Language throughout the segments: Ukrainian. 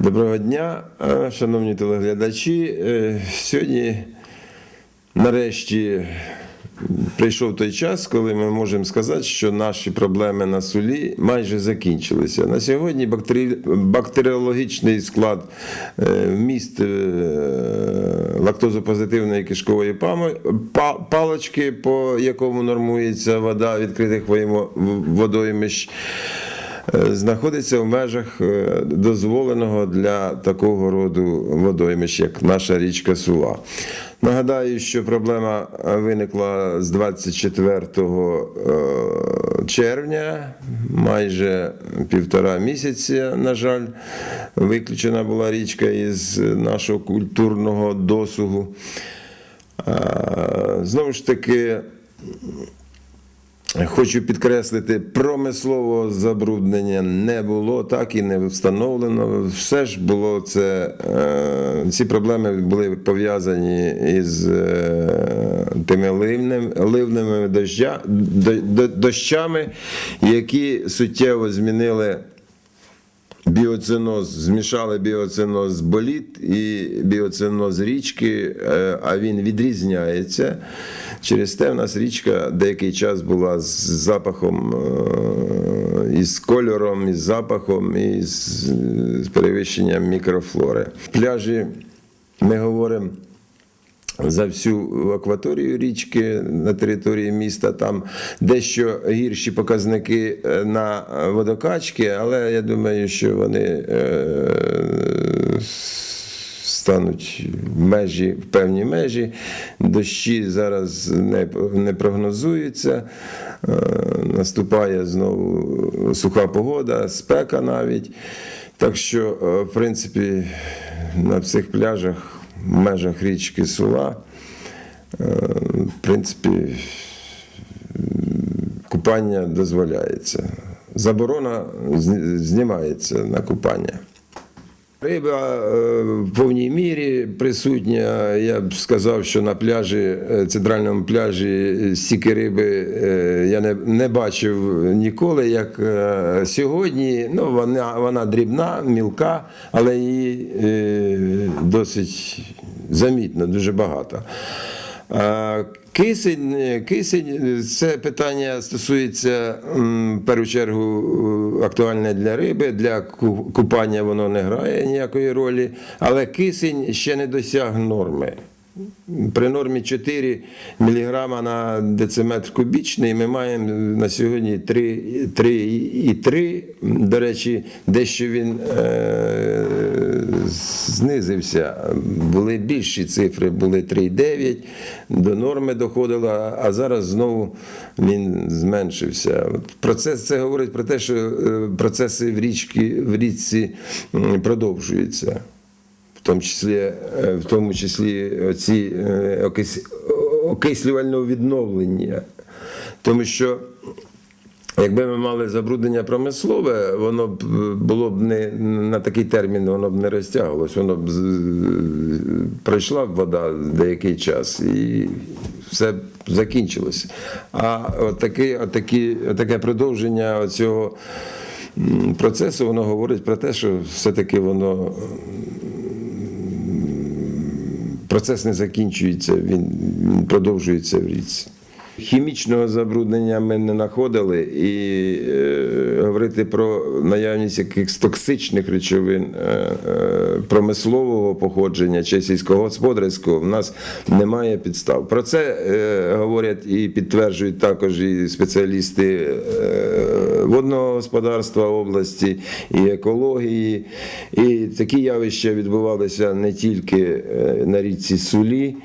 Доброго дня, е, шановні телеглядачі. Е, Сьогодні, нарешті, прийшов той час, коли ми можемо сказати, що наші проблеми на сулі майже закінчилися. На сьогодні бактеріологічний склад е, вміст е, лактозопозитивної кишкової пами- па- палички, по якому нормується вода відкритих водоймищ. Е, знаходиться в межах е, дозволеного для такого роду водоймищ, як наша річка Сула. Нагадаю, що проблема виникла з 24 е, червня, майже півтора місяця, на жаль, виключена була річка із нашого культурного досугу. Знову ж таки, Хочу підкреслити, промислового забруднення не було, так і не встановлено. Все ж було це. е, Ці проблеми були пов'язані із е, тими ливнем, ливними дощами, які суттєво змінили. Біоциноз, змішали біоциноз боліт і біоциноз річки, е, а він відрізняється. Через те в нас річка деякий час була з запахом, е, із кольором, із запахом, і з перевищенням мікрофлори. Пляжі ми говоримо за всю акваторію річки на території міста. Там дещо гірші показники е, на водокачки, але я думаю, що вони е, стануть в межі, в певні межі. Дощі зараз не, не прогнозуються. Е, Наступає знову суха погода, спека навіть. Так що, е, в принципі, на цих пляжах, межах річки Сула, е, в принципі, купання дозволяється. Заборона знімається на купання. Риба е, в повній мірі присутня. Я б сказав, що на пляжі, е, центральному пляжі, стільки риби я не, не бачив ніколи, як сьогодні. Ну, вона, вона дрібна, мілка, але її досить замітно, дуже багато. Кисень, е, кисень це питання стосується в першу чергу е, актуальне для риби. Для купання воно не грає ніякої ролі, але кисень ще не досяг норми. При нормі 4 мг на дециметр кубічний ми маємо на сьогодні 3,3. До речі, дещо він е, знизився. Були більші цифри, були 3,9, до норми доходило, а зараз знову він зменшився. Процес це говорить про те, що е, процеси в, річці, в річці продовжуються тому числі, е, в тому числі ці окислювального відновлення. Тому що Якби ми мали забруднення промислове, воно б е, було б не на такий термін, воно б не розтягувалось, воно б пройшла б вода деякий час і все б закінчилося. А от таке, от такі, от таке продовження цього процесу, воно говорить про те, що все-таки воно процес не закінчується, він, продовжується в річці. Хімічного забруднення ми не знаходили, і е, говорити про наявність якихось токсичних речовин е, е, промислового походження чи сільськогосподарського в нас немає підстав. Про це е, говорять і підтверджують також і спеціалісти е, водного господарства області, і екології. І такі явища відбувалися не тільки е, на річці Сулі,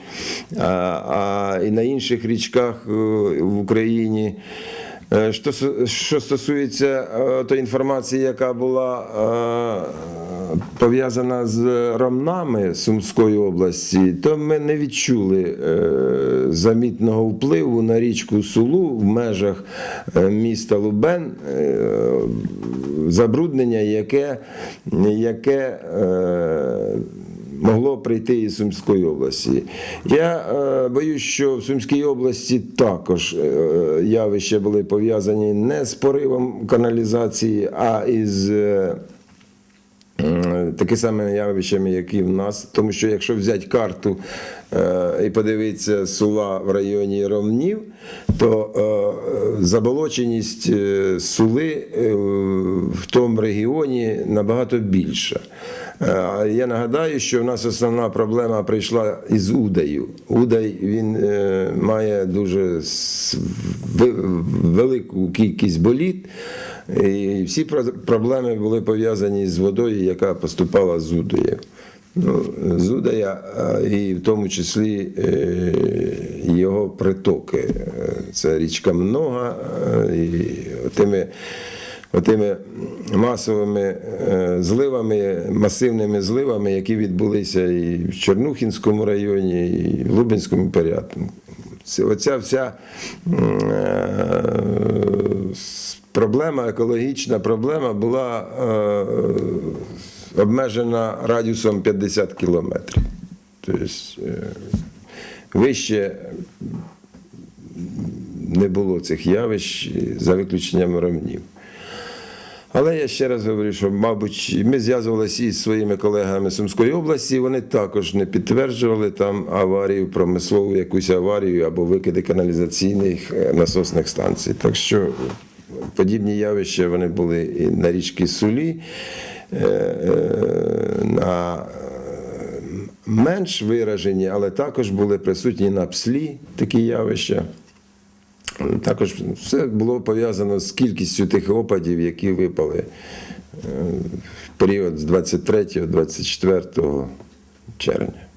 а, а і на інших річках е, в Україні. Е, Що, стосується е, тої інформації, яка була е, пов'язана з ромнами Сумської області, то ми не відчули замітного впливу на річку Сулу в межах міста Лубен, забруднення, яке, яке могло прийти із Сумської області. Я е, боюсь, що в Сумській області також е, явища були пов'язані не з поривом каналізації, а із. е, м, такі самі явищами, які в нас. Тому що якщо взяти карту е, і подивитися сула в районі Ровнів, то е, заболоченість е, сули е, в тому регіоні набагато більша. Е, Я нагадаю, що в нас основна проблема прийшла із Удаю. Удай він е, має дуже велику кількість боліт. І всі проблеми були пов'язані з водою, яка поступала з Удаю. Ну, з Удая, і в тому числі е, його притоки. Це річка Многа, е, і тими отими масовими е, зливами, масивними зливами, які відбулися і в Чорнухінському районі, і в Лубенському порядку. Оця вся е, проблема, екологічна проблема була е, обмежена радіусом 50 кілометрів. Тобто вище не було цих явищ за виключенням ровнів. Але я ще раз говорю, що, мабуть, ми зв'язувалися із своїми колегами Сумської області, вони також не підтверджували там аварію, промислову якусь аварію або викиди каналізаційних е, насосних станцій. Так що подібні явища вони були і на річці Сулі, е, е, на менш виражені, але також були присутні на пслі такі явища. Також все було пов'язано з кількістю тих опадів, які випали е, в період з 23-24 червня.